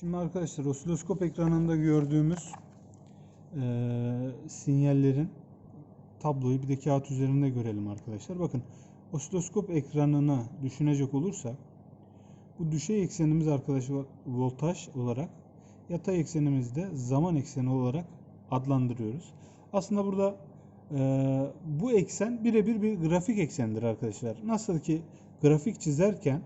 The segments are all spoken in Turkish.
Şimdi arkadaşlar osiloskop ekranında gördüğümüz eee, sinyallerin tabloyu bir de kağıt üzerinde görelim arkadaşlar. Bakın osiloskop ekranını düşünecek olursak bu düşey eksenimiz arkadaşlar voltaj olarak yatay eksenimizde zaman ekseni olarak adlandırıyoruz. Aslında burada eee, bu eksen birebir bir grafik eksendir arkadaşlar. Nasıl ki grafik çizerken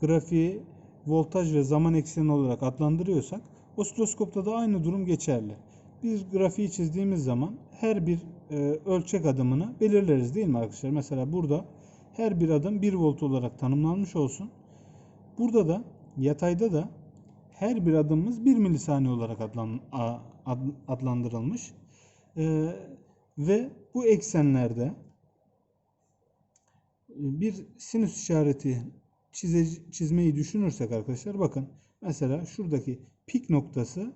grafiği voltaj ve zaman ekseni olarak adlandırıyorsak osiloskopta da aynı durum geçerli. Biz grafiği çizdiğimiz zaman her bir e, ölçek adımını belirleriz değil mi arkadaşlar? Mesela burada her bir adım 1 volt olarak tanımlanmış olsun. Burada da yatayda da her bir adımımız 1 milisaniye olarak adlan, ad- adlandırılmış. E, ve bu eksenlerde bir sinüs işareti çize, çizmeyi düşünürsek arkadaşlar bakın mesela şuradaki pik noktası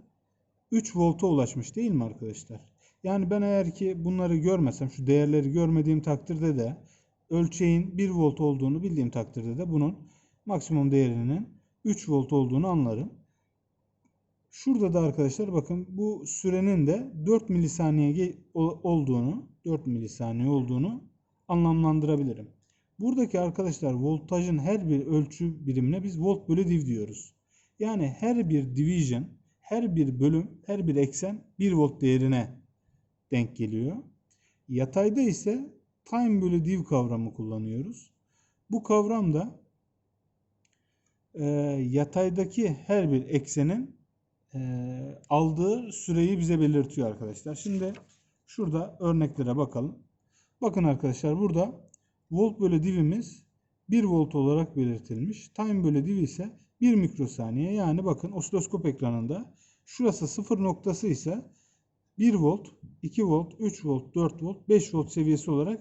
3 volta ulaşmış değil mi arkadaşlar? Yani ben eğer ki bunları görmesem şu değerleri görmediğim takdirde de ölçeğin 1 volt olduğunu bildiğim takdirde de bunun maksimum değerinin 3 volt olduğunu anlarım. Şurada da arkadaşlar bakın bu sürenin de 4 milisaniye olduğunu 4 milisaniye olduğunu anlamlandırabilirim. Buradaki arkadaşlar voltajın her bir ölçü birimine biz volt bölü div diyoruz. Yani her bir division, her bir bölüm, her bir eksen 1 volt değerine denk geliyor. Yatayda ise time bölü div kavramı kullanıyoruz. Bu kavramda e, yataydaki her bir eksenin e, aldığı süreyi bize belirtiyor arkadaşlar. Şimdi şurada örneklere bakalım. Bakın arkadaşlar burada volt bölü divimiz 1 volt olarak belirtilmiş. Time bölü div ise 1 mikrosaniye. Yani bakın osiloskop ekranında şurası sıfır noktası ise 1 volt, 2 volt, 3 volt, 4 volt, 5 volt seviyesi olarak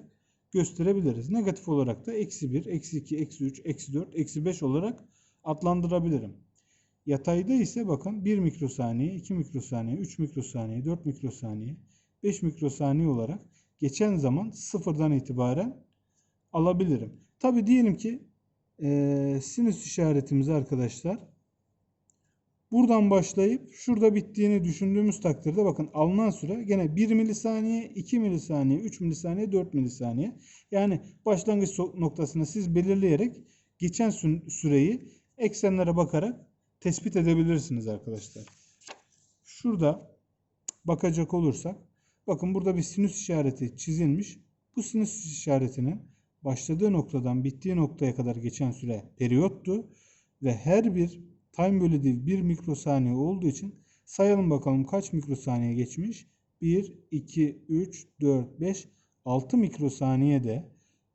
gösterebiliriz. Negatif olarak da eksi 1, eksi 2, eksi 3, eksi 4, eksi 5 olarak adlandırabilirim. Yatayda ise bakın 1 mikrosaniye, 2 mikrosaniye, 3 mikrosaniye, 4 mikrosaniye, 5 mikrosaniye olarak geçen zaman sıfırdan itibaren alabilirim. Tabi diyelim ki eee sinüs işaretimizi arkadaşlar buradan başlayıp şurada bittiğini düşündüğümüz takdirde bakın alınan süre gene 1 milisaniye, 2 milisaniye, 3 milisaniye, 4 milisaniye. Yani başlangıç noktasını siz belirleyerek geçen sü- süreyi eksenlere bakarak tespit edebilirsiniz arkadaşlar. Şurada bakacak olursak bakın burada bir sinüs işareti çizilmiş. Bu sinüs işaretinin başladığı noktadan bittiği noktaya kadar geçen süre periyottu ve her bir time bölü 1 mikrosaniye olduğu için sayalım bakalım kaç mikrosaniye geçmiş? 1, 2, 3, 4, 5, 6 mikrosaniye de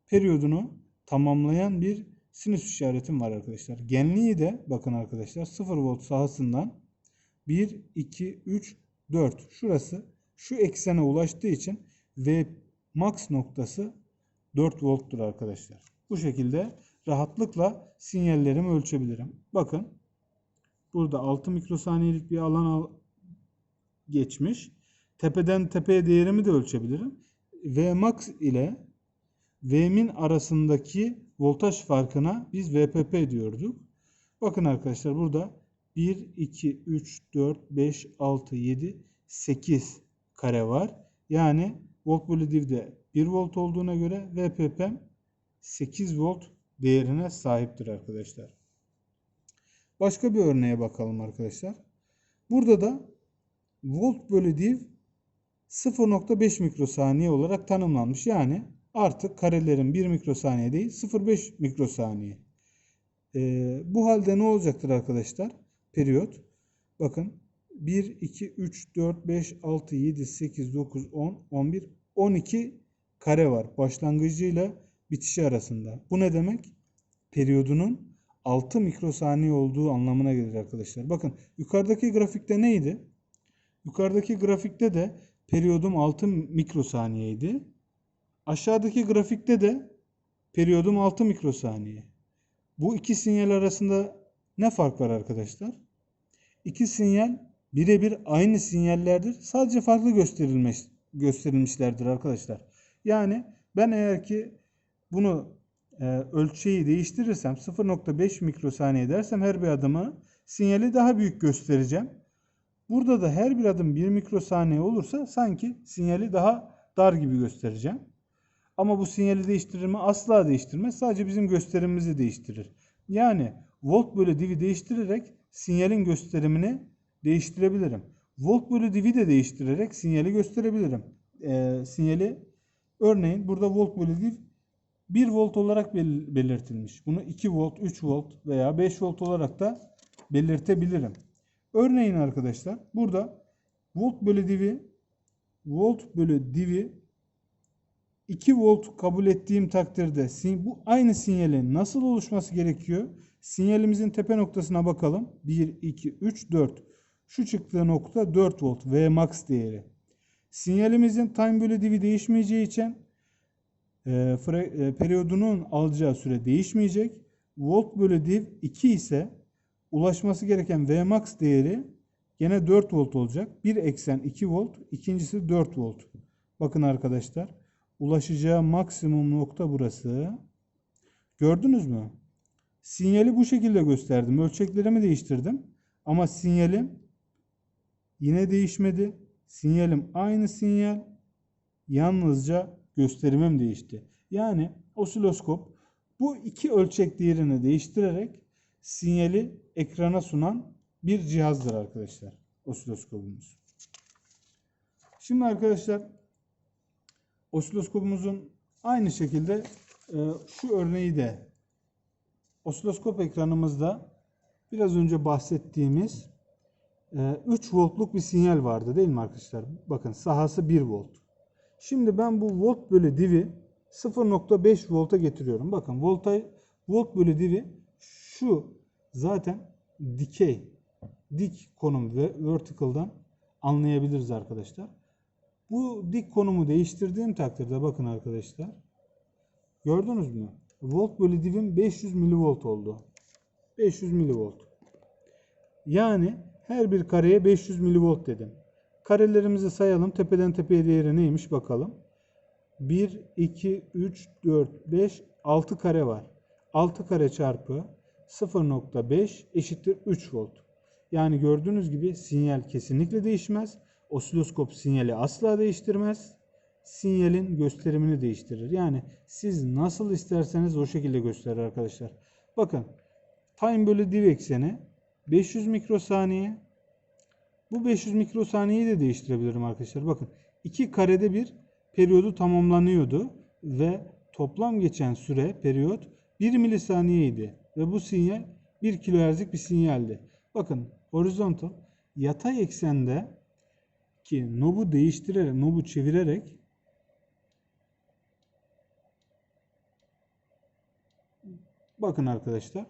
periyodunu tamamlayan bir sinüs işaretim var arkadaşlar. Genliği de bakın arkadaşlar 0 volt sahasından 1, 2, 3, 4 şurası şu eksene ulaştığı için V max noktası 4 volttur arkadaşlar. Bu şekilde rahatlıkla sinyallerimi ölçebilirim. Bakın burada 6 mikrosaniyelik bir alan al- geçmiş. Tepeden tepeye değerimi de ölçebilirim. V max ile Vmin arasındaki voltaj farkına biz VPP diyorduk. Bakın arkadaşlar burada 1, 2, 3, 4, 5, 6, 7, 8 kare var. Yani volt bölü divde 1 volt olduğuna göre VPP'm 8 volt değerine sahiptir arkadaşlar. Başka bir örneğe bakalım arkadaşlar. Burada da volt bölü div 0.5 mikrosaniye olarak tanımlanmış. Yani artık karelerin 1 mikrosaniye değil 0.5 mikrosaniye. Ee, bu halde ne olacaktır arkadaşlar? Periyot. Bakın 1, 2, 3, 4, 5, 6, 7, 8, 9, 10, 11, 12 kare var. Başlangıcıyla bitişi arasında. Bu ne demek? Periyodunun 6 mikrosaniye olduğu anlamına gelir arkadaşlar. Bakın yukarıdaki grafikte neydi? Yukarıdaki grafikte de periyodum 6 mikrosaniyeydi. Aşağıdaki grafikte de periyodum 6 mikrosaniye. Bu iki sinyal arasında ne fark var arkadaşlar? İki sinyal birebir aynı sinyallerdir. Sadece farklı gösterilmiş, gösterilmişlerdir arkadaşlar. Yani ben eğer ki bunu e, ölçeği değiştirirsem 0.5 mikrosaniye dersem her bir adımı sinyali daha büyük göstereceğim. Burada da her bir adım 1 mikrosaniye olursa sanki sinyali daha dar gibi göstereceğim. Ama bu sinyali değiştirir mi? Asla değiştirmez. Sadece bizim gösterimimizi değiştirir. Yani volt bölü divi değiştirerek sinyalin gösterimini değiştirebilirim. Volt bölü divi de değiştirerek sinyali gösterebilirim. Ee, sinyali örneğin burada volt bölü div 1 volt olarak bel- belirtilmiş. Bunu 2 volt, 3 volt veya 5 volt olarak da belirtebilirim. Örneğin arkadaşlar burada volt bölü divi volt bölü divi 2 volt kabul ettiğim takdirde bu aynı sinyalin nasıl oluşması gerekiyor? Sinyalimizin tepe noktasına bakalım. 1, 2, 3, 4. Şu çıktığı nokta 4 volt V max değeri. Sinyalimizin time bölü divi değişmeyeceği için e, e, periyodunun alacağı süre değişmeyecek. Volt bölü div 2 ise ulaşması gereken V max değeri gene 4 volt olacak. Bir eksen 2 volt, ikincisi 4 volt. Bakın arkadaşlar, ulaşacağı maksimum nokta burası. Gördünüz mü? Sinyali bu şekilde gösterdim. Ölçeklerimi değiştirdim. Ama sinyalim yine değişmedi. Sinyalim aynı sinyal. Yalnızca gösterimim değişti. Yani osiloskop bu iki ölçek değerini değiştirerek sinyali ekrana sunan bir cihazdır arkadaşlar. Osiloskopumuz. Şimdi arkadaşlar osiloskopumuzun aynı şekilde e, şu örneği de osiloskop ekranımızda biraz önce bahsettiğimiz 3 voltluk bir sinyal vardı değil mi arkadaşlar? Bakın sahası 1 volt. Şimdi ben bu volt bölü divi 0.5 volta getiriyorum. Bakın volta, volt bölü divi şu zaten dikey, dik konum ve vertical'dan anlayabiliriz arkadaşlar. Bu dik konumu değiştirdiğim takdirde bakın arkadaşlar. Gördünüz mü? Volt bölü divim 500 milivolt oldu. 500 milivolt. Yani her bir kareye 500 milivolt dedim. Karelerimizi sayalım. Tepeden tepeye değeri neymiş bakalım. 1, 2, 3, 4, 5, 6 kare var. 6 kare çarpı 0.5 eşittir 3 volt. Yani gördüğünüz gibi sinyal kesinlikle değişmez. Osiloskop sinyali asla değiştirmez. Sinyalin gösterimini değiştirir. Yani siz nasıl isterseniz o şekilde gösterir arkadaşlar. Bakın time bölü div ekseni 500 mikrosaniye. Bu 500 mikrosaniyeyi de değiştirebilirim arkadaşlar. Bakın iki karede bir periyodu tamamlanıyordu ve toplam geçen süre periyot 1 milisaniyeydi ve bu sinyal 1 kilohertzlik bir sinyaldi. Bakın horizontal yatay eksende ki nobu değiştirerek, nobu çevirerek bakın arkadaşlar.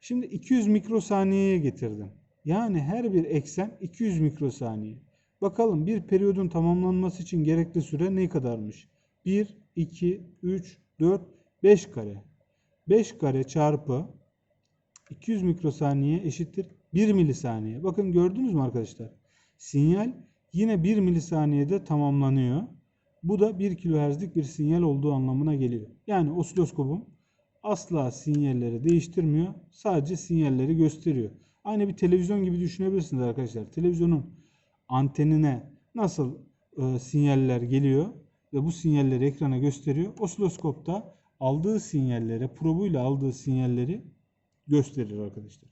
Şimdi 200 mikrosaniyeye getirdim. Yani her bir eksen 200 mikrosaniye. Bakalım bir periyodun tamamlanması için gerekli süre ne kadarmış? 1, 2, 3, 4, 5 kare. 5 kare çarpı 200 mikrosaniye eşittir 1 milisaniye. Bakın gördünüz mü arkadaşlar? Sinyal yine 1 milisaniyede tamamlanıyor. Bu da 1 kilohertzlik bir sinyal olduğu anlamına geliyor. Yani osiloskopum asla sinyalleri değiştirmiyor. Sadece sinyalleri gösteriyor. Aynı bir televizyon gibi düşünebilirsiniz arkadaşlar. Televizyonun antenine nasıl e, sinyaller geliyor ve bu sinyalleri ekrana gösteriyor. Osiloskopta aldığı sinyalleri, probuyla aldığı sinyalleri gösterir arkadaşlar.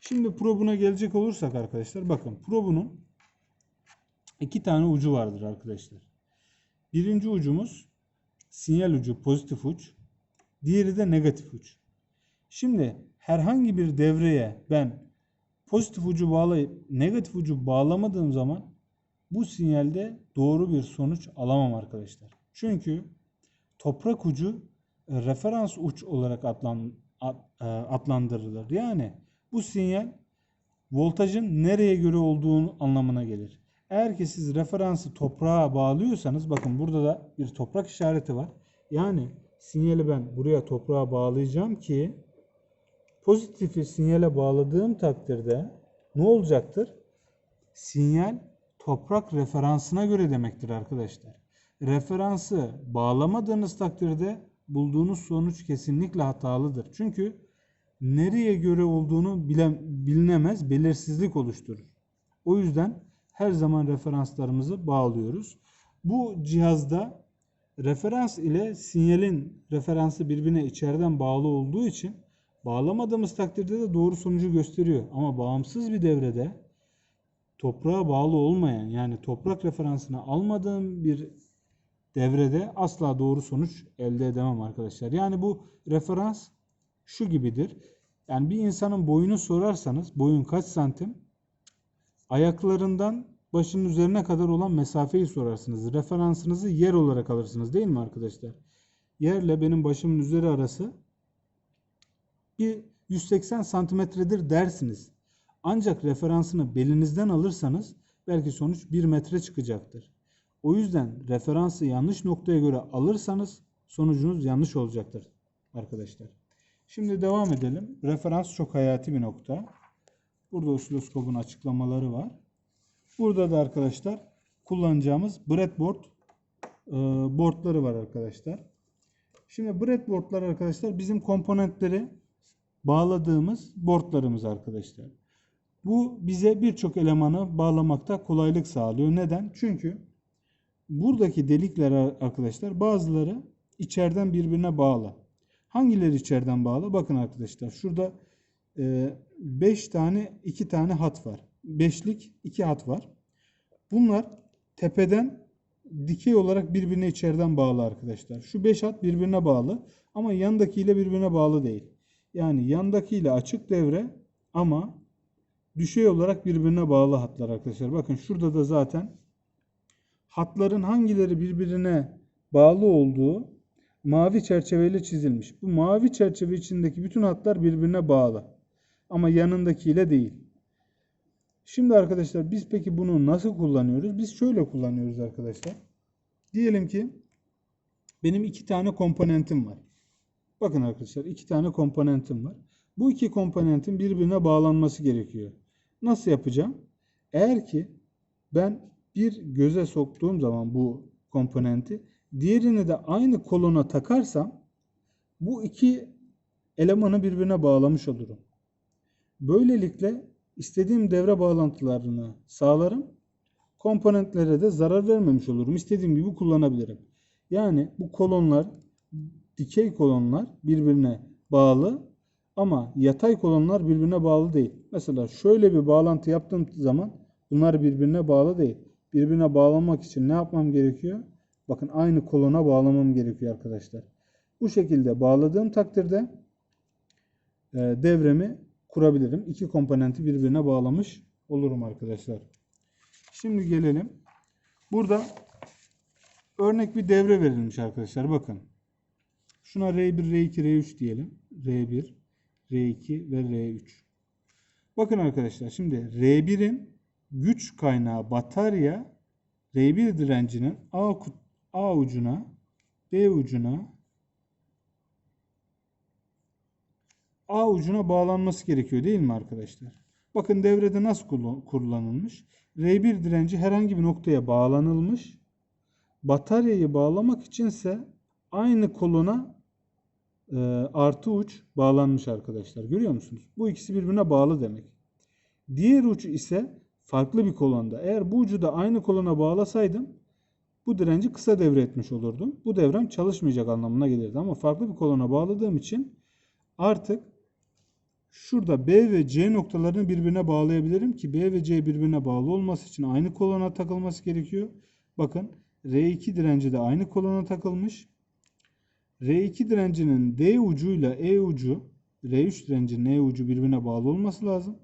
Şimdi probuna gelecek olursak arkadaşlar bakın probunun iki tane ucu vardır arkadaşlar. Birinci ucumuz sinyal ucu pozitif uç. Diğeri de negatif uç. Şimdi herhangi bir devreye ben pozitif ucu bağlayıp negatif ucu bağlamadığım zaman bu sinyalde doğru bir sonuç alamam arkadaşlar. Çünkü toprak ucu e, referans uç olarak adlan, e, adlandırılır. Yani bu sinyal voltajın nereye göre olduğunu anlamına gelir. Eğer ki siz referansı toprağa bağlıyorsanız bakın burada da bir toprak işareti var. Yani sinyali ben buraya toprağa bağlayacağım ki pozitifi sinyale bağladığım takdirde ne olacaktır? Sinyal toprak referansına göre demektir arkadaşlar. Referansı bağlamadığınız takdirde bulduğunuz sonuç kesinlikle hatalıdır. Çünkü nereye göre olduğunu bilen, bilinemez, belirsizlik oluşturur. O yüzden her zaman referanslarımızı bağlıyoruz. Bu cihazda referans ile sinyalin referansı birbirine içeriden bağlı olduğu için bağlamadığımız takdirde de doğru sonucu gösteriyor. Ama bağımsız bir devrede toprağa bağlı olmayan yani toprak referansını almadığım bir devrede asla doğru sonuç elde edemem arkadaşlar. Yani bu referans şu gibidir. Yani bir insanın boyunu sorarsanız boyun kaç santim? Ayaklarından başının üzerine kadar olan mesafeyi sorarsınız. Referansınızı yer olarak alırsınız değil mi arkadaşlar? Yerle benim başımın üzeri arası bir 180 santimetredir dersiniz. Ancak referansını belinizden alırsanız belki sonuç 1 metre çıkacaktır. O yüzden referansı yanlış noktaya göre alırsanız sonucunuz yanlış olacaktır arkadaşlar. Şimdi devam edelim. Referans çok hayati bir nokta. Burada osiloskopun açıklamaları var. Burada da arkadaşlar kullanacağımız breadboard e, boardları var arkadaşlar. Şimdi breadboardlar arkadaşlar bizim komponentleri bağladığımız boardlarımız arkadaşlar. Bu bize birçok elemanı bağlamakta kolaylık sağlıyor. Neden? Çünkü buradaki delikler arkadaşlar bazıları içeriden birbirine bağlı. Hangileri içeriden bağlı? Bakın arkadaşlar şurada 5 tane 2 tane hat var. 5'lik 2 hat var. Bunlar tepeden dikey olarak birbirine içeriden bağlı arkadaşlar. Şu 5 hat birbirine bağlı ama yandakiyle birbirine bağlı değil. Yani yandakiyle açık devre ama düşey olarak birbirine bağlı hatlar arkadaşlar. Bakın şurada da zaten hatların hangileri birbirine bağlı olduğu mavi çerçeveyle çizilmiş. Bu mavi çerçeve içindeki bütün hatlar birbirine bağlı. Ama yanındakiyle değil. Şimdi arkadaşlar biz peki bunu nasıl kullanıyoruz? Biz şöyle kullanıyoruz arkadaşlar. Diyelim ki benim iki tane komponentim var. Bakın arkadaşlar iki tane komponentim var. Bu iki komponentin birbirine bağlanması gerekiyor. Nasıl yapacağım? Eğer ki ben bir göze soktuğum zaman bu komponenti diğerini de aynı kolona takarsam bu iki elemanı birbirine bağlamış olurum. Böylelikle istediğim devre bağlantılarını sağlarım. Komponentlere de zarar vermemiş olurum. İstediğim gibi kullanabilirim. Yani bu kolonlar dikey kolonlar birbirine bağlı ama yatay kolonlar birbirine bağlı değil. Mesela şöyle bir bağlantı yaptığım zaman bunlar birbirine bağlı değil. Birbirine bağlamak için ne yapmam gerekiyor? Bakın aynı kolona bağlamam gerekiyor arkadaşlar. Bu şekilde bağladığım takdirde e, devremi kurabilirim. İki komponenti birbirine bağlamış olurum arkadaşlar. Şimdi gelelim. Burada örnek bir devre verilmiş arkadaşlar. Bakın. Şuna R1, R2, R3 diyelim. R1, R2 ve R3. Bakın arkadaşlar şimdi R1'in güç kaynağı batarya R1 direncinin A, A ucuna B ucuna A ucuna bağlanması gerekiyor değil mi arkadaşlar? Bakın devrede nasıl kullanılmış? R1 direnci herhangi bir noktaya bağlanılmış. Bataryayı bağlamak içinse aynı koluna e, artı uç bağlanmış arkadaşlar. Görüyor musunuz? Bu ikisi birbirine bağlı demek. Diğer ucu ise farklı bir kolonda. Eğer bu ucu da aynı kolona bağlasaydım bu direnci kısa devre etmiş olurdum. Bu devrem çalışmayacak anlamına gelirdi. Ama farklı bir kolona bağladığım için artık şurada B ve C noktalarını birbirine bağlayabilirim ki B ve C birbirine bağlı olması için aynı kolona takılması gerekiyor. Bakın R2 direnci de aynı kolona takılmış. R2 direncinin D ucuyla E ucu, R3 direncinin E ucu birbirine bağlı olması lazım.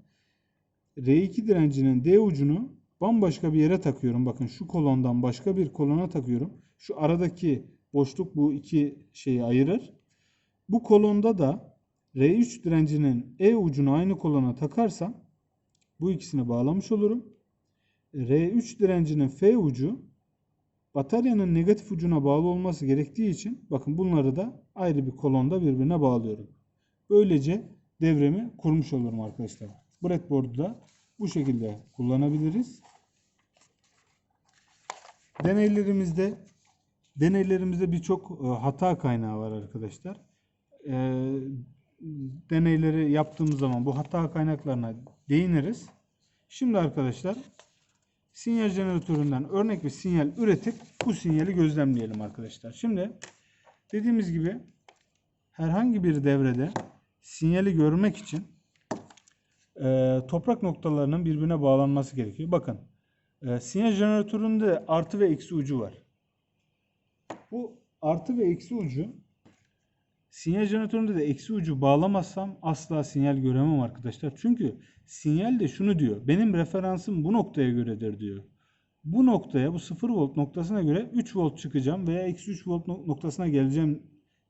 R2 direncinin D ucunu bambaşka bir yere takıyorum. Bakın şu kolondan başka bir kolona takıyorum. Şu aradaki boşluk bu iki şeyi ayırır. Bu kolonda da R3 direncinin E ucunu aynı kolona takarsam bu ikisini bağlamış olurum. R3 direncinin F ucu bataryanın negatif ucuna bağlı olması gerektiği için bakın bunları da ayrı bir kolonda birbirine bağlıyorum. Böylece devremi kurmuş olurum arkadaşlar. Breadboard'u da bu şekilde kullanabiliriz. Deneylerimizde deneylerimizde birçok e, hata kaynağı var arkadaşlar. Deneyleri yaptığımız zaman bu hata kaynaklarına değiniriz. Şimdi arkadaşlar sinyal jeneratöründen örnek bir sinyal üretip bu sinyali gözlemleyelim arkadaşlar. Şimdi dediğimiz gibi herhangi bir devrede sinyali görmek için e, toprak noktalarının birbirine bağlanması gerekiyor. Bakın e, sinyal jeneratöründe artı ve eksi ucu var. Bu artı ve eksi ucu sinyal jeneratöründe de eksi ucu bağlamazsam asla sinyal göremem arkadaşlar. Çünkü sinyal de şunu diyor. Benim referansım bu noktaya göredir diyor. Bu noktaya bu 0 volt noktasına göre 3 volt çıkacağım veya eksi 3 volt nok- noktasına geleceğim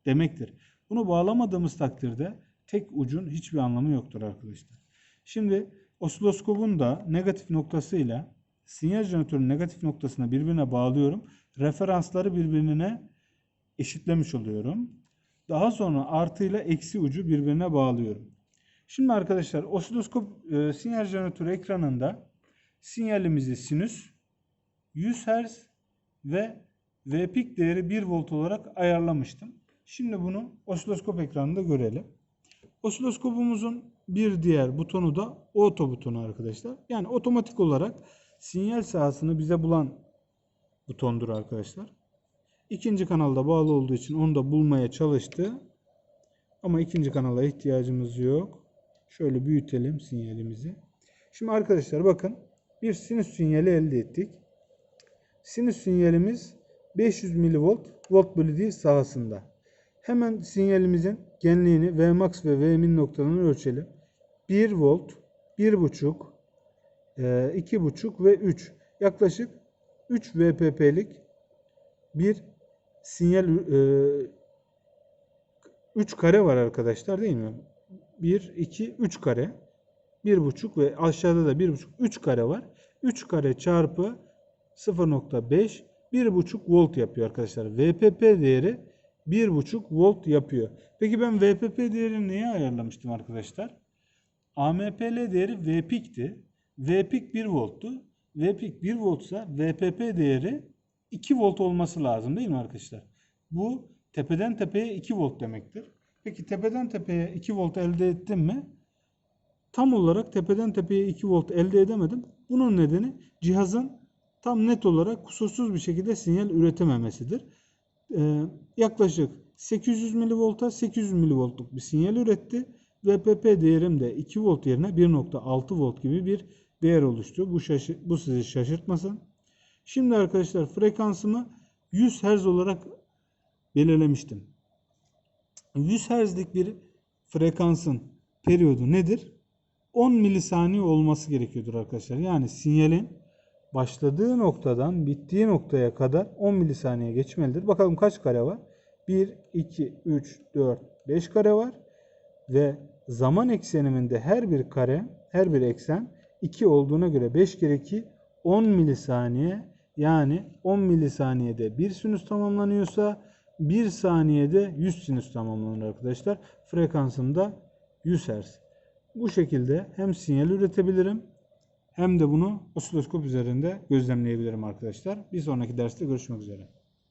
demektir. Bunu bağlamadığımız takdirde tek ucun hiçbir anlamı yoktur arkadaşlar. Şimdi osiloskopun da negatif noktasıyla sinyal jeneratörünün negatif noktasına birbirine bağlıyorum. Referansları birbirine eşitlemiş oluyorum. Daha sonra artı ile eksi ucu birbirine bağlıyorum. Şimdi arkadaşlar osiloskop e, sinyal jeneratörü ekranında sinyalimizi sinüs 100 Hz ve V pik değeri 1 volt olarak ayarlamıştım. Şimdi bunu osiloskop ekranında görelim. Osiloskopumuzun bir diğer butonu da auto butonu arkadaşlar. Yani otomatik olarak sinyal sahasını bize bulan butondur arkadaşlar. İkinci kanalda bağlı olduğu için onu da bulmaya çalıştı. Ama ikinci kanala ihtiyacımız yok. Şöyle büyütelim sinyalimizi. Şimdi arkadaşlar bakın bir sinüs sinyali elde ettik. Sinüs sinyalimiz 500 milivolt volt bölü sahasında. Hemen sinyalimizin genliğini Vmax ve Vmin noktalarını ölçelim. 1 volt, 1.5, e, 2.5 ve 3. Yaklaşık 3 VPP'lik bir sinyal 3 kare var arkadaşlar değil mi? 1, 2, 3 kare. 1.5 ve aşağıda da 1.5, 3 kare var. 3 kare çarpı 0.5 1.5 volt yapıyor arkadaşlar. VPP değeri 1.5 volt yapıyor. Peki ben VPP değerini neye ayarlamıştım arkadaşlar? AMPL değeri Vpik'ti. Vpik 1 volttu. Vpik 1 voltsa VPP değeri 2 volt olması lazım değil mi arkadaşlar? Bu tepeden tepeye 2 volt demektir. Peki tepeden tepeye 2 volt elde ettim mi? Tam olarak tepeden tepeye 2 volt elde edemedim. Bunun nedeni cihazın tam net olarak kusursuz bir şekilde sinyal üretememesidir. Ee, yaklaşık 800 milivolta 800 milivoltluk bir sinyal üretti. VPP değerim de 2 volt yerine 1.6 volt gibi bir değer oluştu. Bu, şaşı, bu sizi şaşırtmasın. Şimdi arkadaşlar frekansımı 100 Hz olarak belirlemiştim. 100 Hz'lik bir frekansın periyodu nedir? 10 milisaniye olması gerekiyordur arkadaşlar. Yani sinyalin başladığı noktadan bittiği noktaya kadar 10 milisaniye geçmelidir. Bakalım kaç kare var? 1, 2, 3, 4, 5 kare var. Ve zaman ekseniminde her bir kare, her bir eksen 2 olduğuna göre 5 kere 2 10 milisaniye yani 10 milisaniyede bir sinüs tamamlanıyorsa 1 saniyede 100 sinüs tamamlanır arkadaşlar. Frekansım da 100 Hz. Bu şekilde hem sinyal üretebilirim hem de bunu osiloskop üzerinde gözlemleyebilirim arkadaşlar. Bir sonraki derste görüşmek üzere.